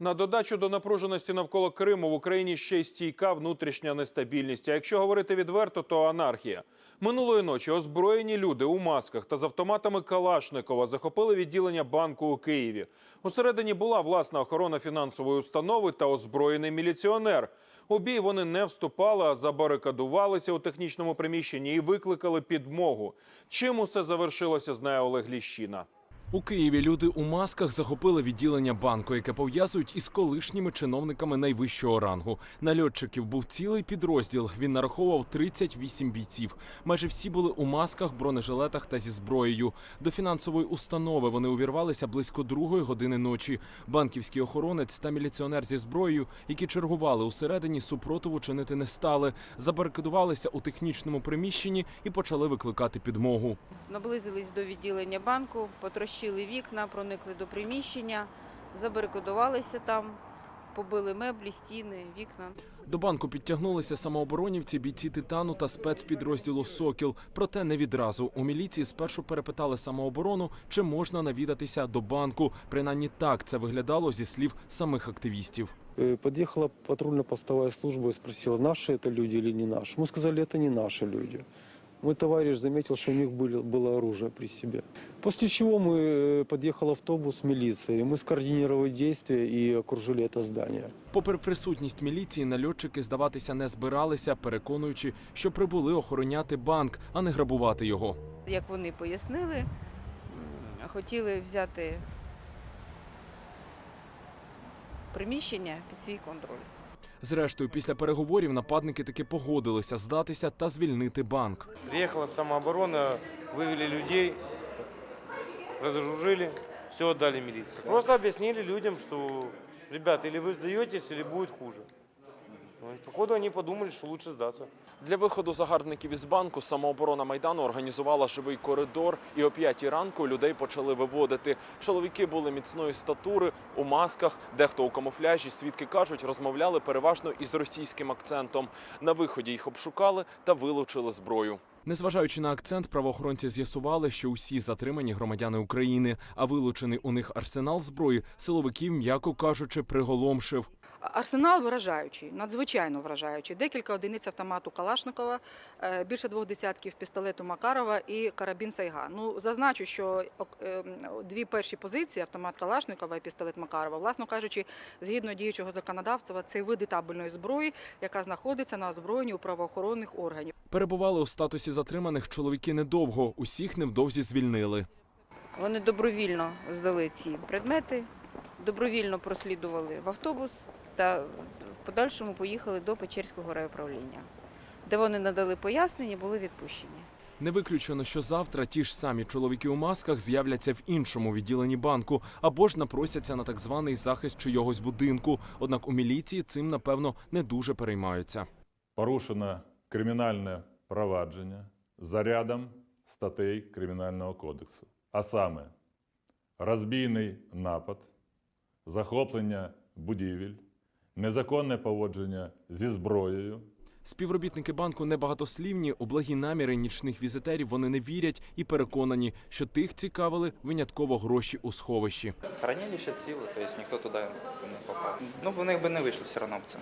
На додачу до напруженості навколо Криму в Україні ще й стійка внутрішня нестабільність. А якщо говорити відверто, то анархія. Минулої ночі озброєні люди у масках та з автоматами Калашникова захопили відділення банку у Києві. Усередині була власна охорона фінансової установи та озброєний міліціонер. У бій вони не вступали, а забарикадувалися у технічному приміщенні і викликали підмогу. Чим усе завершилося, знає Олег Ліщина. У Києві люди у масках захопили відділення банку, яке пов'язують із колишніми чиновниками найвищого рангу. Нальотчиків був цілий підрозділ. Він нараховував 38 бійців. Майже всі були у масках, бронежилетах та зі зброєю. До фінансової установи вони увірвалися близько другої години ночі. Банківський охоронець та міліціонер зі зброєю, які чергували усередині, супротиву чинити не стали. Забарикадувалися у технічному приміщенні і почали викликати підмогу. Наблизились до відділення банку, потрощили вікна, проникли до приміщення, забарикадувалися там, побили меблі, стіни, вікна. До банку підтягнулися самооборонівці, бійці титану та спецпідрозділу Сокіл. Проте не відразу. У міліції спершу перепитали самооборону, чи можна навідатися до банку. Принаймні так це виглядало зі слів самих активістів. Э, Подъехала патрульно-постовая служба и спросила, наши это люди или не наши. Мы сказали, это не наши люди. Мой товарищ заметил, что у них были, было оружие при себе. После чего мы э, подъехал автобус милиции. Мы скоординировали действия и окружили это здание. Попри присутність міліції, нальотчики здаватися не збиралися, переконуючи, що прибули охороняти банк, а не грабувати його. Як вони пояснили, м, хотіли взяти приміщення під свій контроль. Зрештою, після переговорів нападники таки погодилися здатися та звільнити банк. Приехала самооборона, вывели людей, разоружили, все отдали милиции. Просто объяснили людям, что, ребят, или вы сдаетесь, или будет хуже. Ну, походу они подумали, что лучше сдаться. Для виходу загарбників із банку самооборона майдану організувала живий коридор, і о п'ятій ранку людей почали виводити. Чоловіки були міцної статури у масках, дехто у камуфляжі. Свідки кажуть, розмовляли переважно із російським акцентом. На виході їх обшукали та вилучили зброю. Незважаючи на акцент, правоохоронці з'ясували, що усі затримані громадяни України, а вилучений у них арсенал зброї силовиків, м'яко кажучи, приголомшив. Арсенал вражаючий, надзвичайно вражаючий. Декілька одиниць автомату Калашникова, е, більше двох десятків пістолету Макарова і карабін Сайга. Ну зазначу, що ем, дві перші позиції автомат Калашникова і пістолет Макарова, власно кажучи, згідно діючого законодавства, це види табельної зброї, яка знаходиться на озброєнні у правоохоронних органів. Перебували у статусі затриманих чоловіки недовго. Усіх невдовзі звільнили. Вони добровільно здали ці предмети, добровільно прослідували в автобус та в подальшому поїхали до Печерського райуправління, де вони надали пояснення, були відпущені. Не виключено, що завтра ті ж самі чоловіки у масках з'являться в іншому відділенні банку або ж напросяться на так званий захист чийогось будинку. Однак у міліції цим напевно не дуже переймаються. порушено кримінальне провадження за рядом статей Кримінального кодексу, а саме розбійний напад, захоплення будівель, незаконне поводження зі зброєю, Співробітники банку небагатослівні, у благі наміри нічних візитерів вони не вірять і переконані, що тих цікавили винятково гроші у сховищі. Хранилище ціле, тобто ніхто туди не попав. Ну, вони би не вийшли все одно б це.